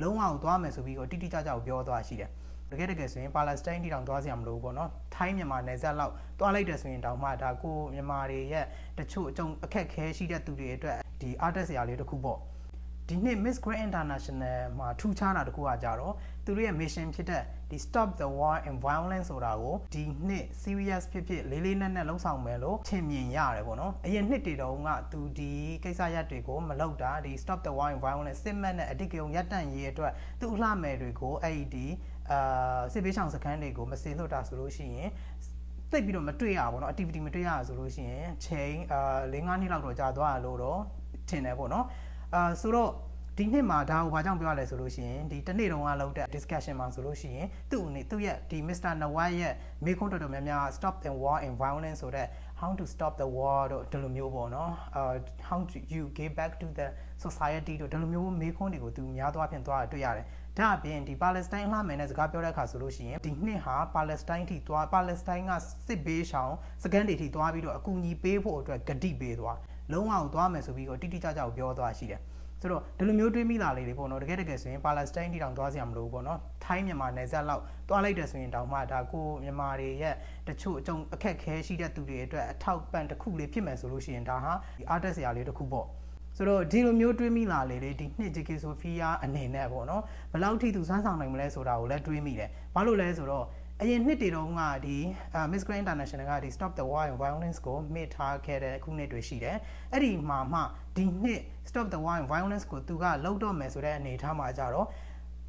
လုံးဝသွားမယ်ဆိုပြီးတော့တိတိကျကျကိုပြောသွားရှိတယ်တကယ်တကယ်ဆိုရင်ပါလက်စတိုင်းတိတောင်သွားစရာမလိုဘူးပေါ့နော်ထိုင်းမြန်မာနယ်စပ်လောက်သွားလိုက်တယ်ဆိုရင်တောင်မှဒါကိုမြန်မာတွေရဲ့တချို့အကြုံအခက်ခဲရှိတဲ့သူတွေအတွက်ဒီ artist ရာလေးတစ်ခုပေါ့ ဒီနှစ် Miss Grand International မှာထူးခြားတာတခုကကြတော့သူတို့ရဲ့ mission ဖြစ်တဲ့ဒီ Stop the War and Violence ဆိုတာကိုဒီနှစ် serious ဖြစ်ဖြစ်လေးလေးနက်နက်လှုပ်ဆောင်မယ်လို့ထင်မြင်ရတယ်ပေါ့နော်အရင်နှစ်တွေတုန်းကသူဒီကိစ္စရပ်တွေကိုမလုပ်တာဒီ Stop the War and Violence စစ်မှတ်နဲ့အဓိကရုဏ်ရပ်တန့်ရေးအတွက်သူ့အလှမယ်တွေကိုအဲ့ဒီအာစစ်ပေးဆောင်စခန်းတွေကိုမစင်လွတ်တာဆိုလို့ရှိရင် သိပ်ပြီးတော့မတွေ့ရဘူးเนาะ activity မတွေ့ရဆိုလို့ရှိရင် chain အာ၄၅နှစ်လောက်တော့ကြာသွားရလို့တော့ထင်တယ်ပေါ့เนาะ အာဆိုတော့ဒီနှစ်မှာဒါကိုဘာကြောင့်ပြောရလဲဆိုလို့ရှိရင်ဒီတစ်နေ့တုန်းကလုပ်တဲ့ discussion မှာဆိုလို့ရှိရင်သူ့အနေသူ့ရဲ့ဒီ Mr. Nawaz ရဲ့မိခွန်းတော်တော်များများ Stop the War in Violence ဆိုတဲ့ How to Stop the War တို့ဒီလိုမျိုးပေါ့နော်အာ How to you give back to the society တို့ဒီလိုမျိုးမိခွန်းတွေကိုသူများသွားဖြင့်သွားတွေ့ရတယ်ဒါအပြင်ဒီပါလက်စတိုင်းလှမယ်နဲ့စကားပြောတဲ့အခါဆိုလို့ရှိရင်ဒီနှစ်ဟာပါလက်စတိုင်းထိသွားပါလက်စတိုင်းကစစ်ဘေးရှောင်စကန်တွေထိသွားပြီးတော့အကူအညီပေးဖို့အတွက်ဂတိပေးသွား လုံးဝသွားမယ်ဆိုပြီးတော့တိတိကျကျကိုပြောသွားရှိတယ်ဆိုတော့ဒီလိုမျိုးတွေးမိတာလေးတွေပေါ့နော်တကယ်တကယ်ဆိုရင်ပါလက်စတိုင်းထိတောင်သွားစရာမလိုဘူးပေါ့နော်ထိုင်းမြန်မာနယ်စပ်လောက်သွားလိုက်တယ်ဆိုရင်တောင်မှဒါကိုမြန်မာတွေရဲ့တချို့အကြုံအခက်ခဲရှိတဲ့သူတွေအတွက်အထောက်ပံ့တစ်ခုလေးဖြစ်မယ်ဆိုလို့ရှိရင်ဒါဟာဒီ artist ရာလေးတစ်ခုပေါ့ဆိုတော့ဒီလိုမျိုးတွေးမိလာလေလေဒီနှစ် JK Sophia အနေနဲ့ပေါ့နော်ဘယ်လောက်ထိသူစမ်းဆောင်နိုင်မလဲဆိုတာကိုလည်းတွေးမိတယ်ဘာလို့လဲဆိုတော့ အရင်နှစ်တွေတုန်းကဒီ Miss Grand International ကဒီ Stop the War and Violence ကိုမိထားခဲ့တဲ့ခုနှစ်တွေရှိတယ်အဲ့ဒီမှာမှဒီနှစ် Stop the War and Violence ကိုသူကလှုပ်တော့မယ်ဆိုတဲ့အနေအထားမှာကြတော့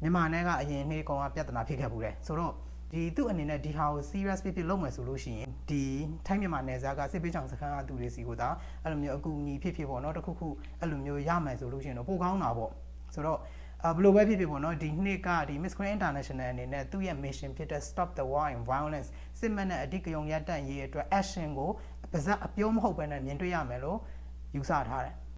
မြန်မာနယ်ကအရင်နှစ်ကောင်ကပြဿနာဖြစ်ခဲ့ဘူးတယ်ဆိုတော့ဒီသူ့အနေနဲ့ဒီဟာကို serious ဖြစ်ဖြစ်လုပ်မယ်ဆိုလို့ရှိရင်ဒီထိုင်းမြန်မာနယ်စပ်ကစစ်ပေးချောင်စခန်းကသူတွေစီကိုဒါအဲ့လိုမျိုးအကူအညီဖြစ်ဖြစ်ပေါ့နော်တခုခုအဲ့လိုမျိုးရမယ်ဆိုလို့ရှိရင်တော့ပိုကောင်းတာပေါ့ဆိုတော့အ ဘယ်လိုပဲဖြစ်ဖြစ်ပေါ့နော်ဒီနှစ်ကဒီ Miss Grand International အနေနဲ့သူ့ရဲ့ mission ဖြစ်တဲ့ Stop the War and Violence စစ်မှန်တဲ့အဓိကရုဏ်ရပ်တန့်ရေးအတွက် action ကိုပါဇက်အပြောမဟုတ်ဘဲနဲ့မြင်တွေ့ရမယ်လို့ယူဆထားတယ်